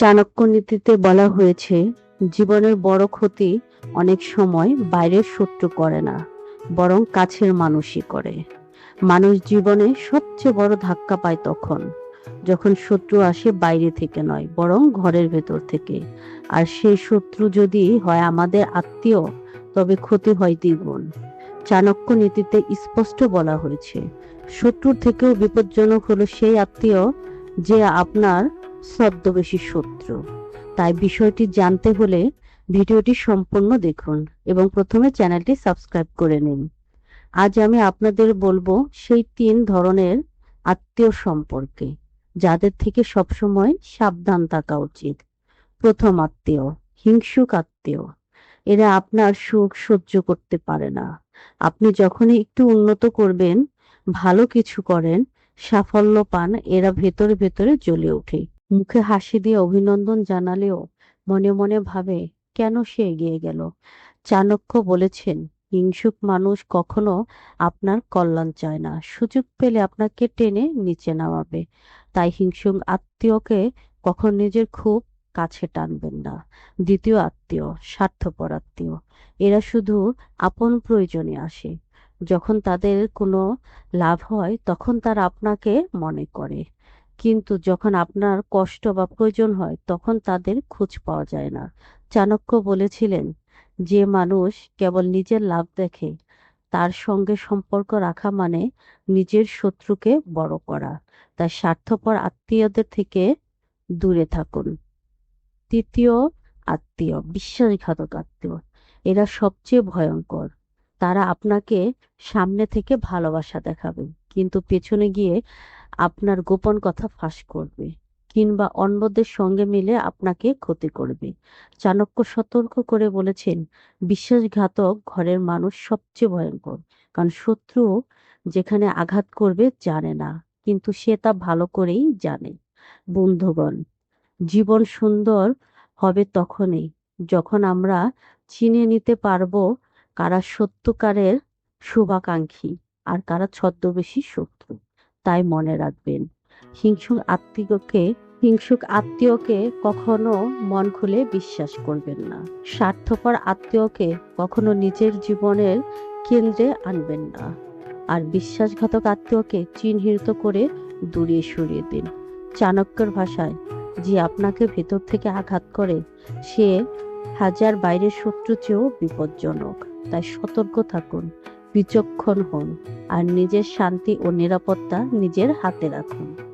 চাণক্য নীতিতে বলা হয়েছে, জীবনের বড় ক্ষতি অনেক সময় বাইরের শত্রু করে না, বরং কাছের মানুষই করে। মানুষ জীবনে সবচেয়ে বড় ধাক্কা পায় তখন, যখন শত্রু আসে বাইরে থেকে নয়, বরং ঘরের ভেতর থেকে। আর সেই শত্রু যদি হয় আমাদের আত্মীয়, তবে ক্ষতি হয় দ্বিগুণ। চাণক্য নীতিতে স্পষ্ট বলা হয়েছে, শত্রুর থেকেও বিপজ্জনক হলো সেই আত্মীয় যে আপনার ছদ্মবেশী শত্রু। তাই বিষয়টি জানতে হলে ভিডিওটি সম্পূর্ণ দেখুন এবং প্রথমে চ্যানেলটি সাবস্ক্রাইব করে নিন। আজ আমি আপনাদের বলব সেই তিন ধরনের আত্মীয় সম্পর্কে, যাদের থেকে সবসময় সাবধান থাকা উচিত। প্রথম আত্মীয়, হিংসুক আত্মীয়। এরা আপনার সুখ সহ্য করতে পারে না। আপনি যখনই একটু উন্নত করবেন, ভালো কিছু করেন, সাফল্য পান, এরা ভেতরে ভেতরে জ্বলে ওঠে। মুখে হাসি দিয়ে অভিনন্দন জানালেও মনে মনে ভাবে, কেন সে এগিয়ে গেল? চাণক্য বলেছেন, হিংসুক মানুষ কখনো আপনার কল্যাণ চায় না। সুযোগ পেলে আপনাকে টেনে নিচে নামাবে। তাই হিংসুক আত্মীয়কে কখন নিজের খুব কাছে টানবেন না। দ্বিতীয় আত্মীয়, স্বার্থপর আত্মীয়। এরা শুধু আপন প্রয়োজনে আসে। যখন তাদের কোনো লাভ হয়, তখন তারা আপনাকে মনে করে। কিন্তু যখন আপনার কষ্ট বা প্রয়োজন হয়, তখন তাদের খোঁজ পাওয়া যায় না। চাণক্য বলেছিলেন, যে মানুষ কেবল নিজের লাভ দেখে, তার সঙ্গে সম্পর্ক রাখা মানে নিজের শত্রুকে বড় করা। তাই স্বার্থপর আত্মীয়দের থেকে দূরে থাকুন। তৃতীয় আত্মীয়, বিশ্বাসঘাতক আত্মীয়, এরা সবচেয়ে ভয়ঙ্কর। তারা আপনাকে সামনে থেকে ভালোবাসা দেখাবে। কিন্তু পেছনে গিয়ে আপনার গোপন কথা ফাঁস করবে কিংবা অন্যদের সঙ্গে মিলে আপনাকে ক্ষতি করবে। চাণক্য সতর্ক করে বলেছেন, বিশ্বাসঘাতক ঘরের মানুষ সবচেয়ে ভয়ঙ্কর, কারণ শত্রু যেখানে আঘাত করবে জানে না, কিন্তু সে তা ভালো করেই জানে। বন্ধুগণ, জীবন সুন্দর হবে তখনই যখন আমরা চিনে নিতে পারব কারা সত্যকারের শুভাকাঙ্ক্ষী। আর কারা ছদ্মবেশী শত্রু? তাই মনে রাখবেন, হিংসুক আত্মীয়কে হিংসুক আত্মীয়কে কখনো মন খুলে বিশ্বাস করবেন না। স্বার্থপর আত্মীয়কে কখনো নিজের জীবনের কেন্দ্রে আনবেন না। আর বিশ্বাসঘাতক আত্মীয়কে চিহ্নিত করে দূরে সরিয়ে দিন। চাণক্যের ভাষায়, যে আপনাকে ভেতর থেকে আঘাত করে, সে হাজার বাইরের শত্রু চেয়েও বিপজ্জনক। তাই সতর্ক থাকুন বিচক্ষণ হন আর নিজের শান্তি ও নিরাপত্তা নিজের হাতে রাখুন।